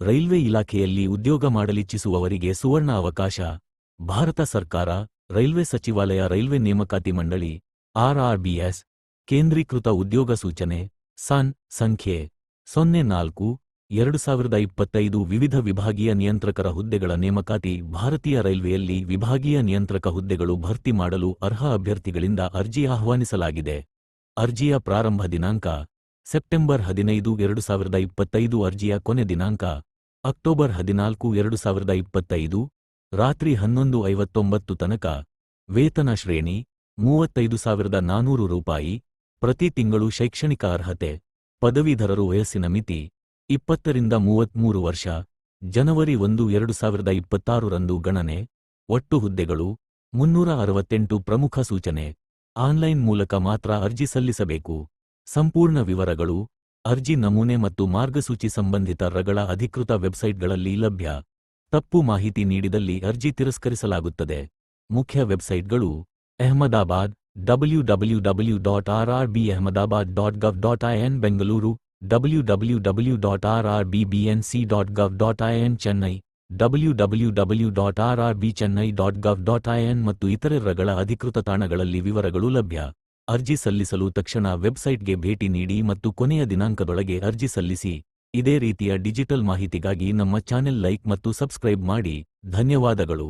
Railway ಇಲಾಖೆಯಲ್ಲಿ ಉದ್ಯೋಗ ಮಾಡಲಿಚ್ಛಿಸುವವರಿಗೆ ಸುವರ್ಣ ಅವಕಾಶ. ಭಾರತ ಸರ್ಕಾರ, ರೈಲ್ವೆ ಸಚಿವಾಲಯ ರೈಲ್ವೆ ನೇಮಕಾತಿ ಮಂಡಳಿ, ಆರ್ಆರ್ಬಿಎಸ್, ಕೇಂದ್ರೀಕೃತ ಉದ್ಯೋಗ ಸೂಚನೆ, ಸನ್, ಸಂಖ್ಯೆ, ಸೊನ್ನೆ ನಾಲ್ಕು, ಎರಡು ಸಾವಿರದ ಇಪ್ಪತ್ತೈದು ವಿವಿಧ ವಿಭಾಗೀಯ ನಿಯಂತ್ರಕರ ಹುದ್ದೆಗಳ ನೇಮಕಾತಿ, ಭಾರತೀಯ ರೈಲ್ವೆಯಲ್ಲಿ ವಿಭಾಗೀಯ ನಿಯಂತ್ರಕ ಹುದ್ದೆಗಳು ಭರ್ತಿ ಮಾಡಲು ಅರ್ಹ ಅಭ್ಯರ್ಥಿಗಳಿಂದ ಅರ್ಜಿ ಆಹ್ವಾನಿಸಲಾಗಿದೆ. ಅರ್ಜಿಯ ಪ್ರಾರಂಭ ದಿನಾಂಕ, ಸೆಪ್ಟೆಂಬರ್ ಹದಿನೈದು, ಎರಡು ಸಾವಿರದ ಅರ್ಜಿಯ ಕೊನೆ ದಿನಾಂಕ ಅಕ್ಟೋಬರ್ ಹದಿನಾಲ್ಕು, ಎರಡು ಸಾವಿರದ ಇಪ್ಪತ್ತೈದು, ರಾತ್ರಿ ಹನ್ನೊಂದು ಐವತ್ತೊಂಬತ್ತು ತನಕ ವೇತನ ಶ್ರೇಣಿ ಮೂವತ್ತೈದು ಸಾವಿರದ ನಾನೂರು ರೂಪಾಯಿ, ಪ್ರತಿ ತಿಂಗಳು ಶೈಕ್ಷಣಿಕ ಅರ್ಹತೆ, ಪದವೀಧರರು ವಯಸ್ಸಿನ ಮಿತಿ ಇಪ್ಪತ್ತರಿಂದ ಮೂವತ್ಮೂರು ವರ್ಷ, ಜನವರಿ ಒಂದು, ಎರಡು ಸಾವಿರದ ಇಪ್ಪತ್ತಾರರಂದು ಗಣನೆ, ಒಟ್ಟು ಹುದ್ದೆಗಳು ಮುನ್ನೂರ ಅರವತ್ತೆಂಟು ಪ್ರಮುಖ ಸೂಚನೆ, ಆನ್ಲೈನ್ ಮೂಲಕ ಮಾತ್ರ ಅರ್ಜಿ ಸಲ್ಲಿಸಬೇಕು. ಸಂಪೂರ್ಣ ವಿವರಗಳು ಅರ್ಜಿ ನಮೂನೆ ಮತ್ತು ಮಾರ್ಗಸೂಚಿ ಸಂಬಂಧಿತ ರಗಳ ಅಧಿಕೃತ ವೆಬ್ಸೈಟ್ಗಳಲ್ಲಿ ಲಭ್ಯ. ತಪ್ಪು ಮಾಹಿತಿ ನೀಡಿದಲ್ಲಿ ಅರ್ಜಿ ತಿರಸ್ಕರಿಸಲಾಗುತ್ತದೆ. ಮುಖ್ಯ ವೆಬ್ಸೈಟ್ಗಳು Ahmedabad, W W W dot R R B Ahmedabad dot gov dot IN Bengaluru, W W W dot R R B BNC dot gov dot IN Chennai, W W W dot R R B Chennai dot gov dot IN ಮತ್ತು ಇತರೆ ರಗಳ ಅಧಿಕೃತ ತಾಣಗಳಲ್ಲಿ ವಿವರಗಳು ಲಭ್ಯ. ಅರ್ಜಿ ಸಲ್ಲಿಸಲು ತಕ್ಷಣ ವೆಬ್ಸೈಟ್ಗೆ ಭೇಟಿ ನೀಡಿ ಮತ್ತು ಕೊನೆಯ ದಿನಾಂಕದೊಳಗೆ ಅರ್ಜಿ ಸಲ್ಲಿಸಿ. ಇದೇ ರೀತಿಯ ಡಿಜಿಟಲ್ ಮಾಹಿತಿಗಾಗಿ ನಮ್ಮ ಚಾನೆಲ್ ಲೈಕ್ ಮತ್ತು ಸಬ್ಸ್ಕ್ರೈಬ್ ಮಾಡಿ. ಧನ್ಯವಾದಗಳು.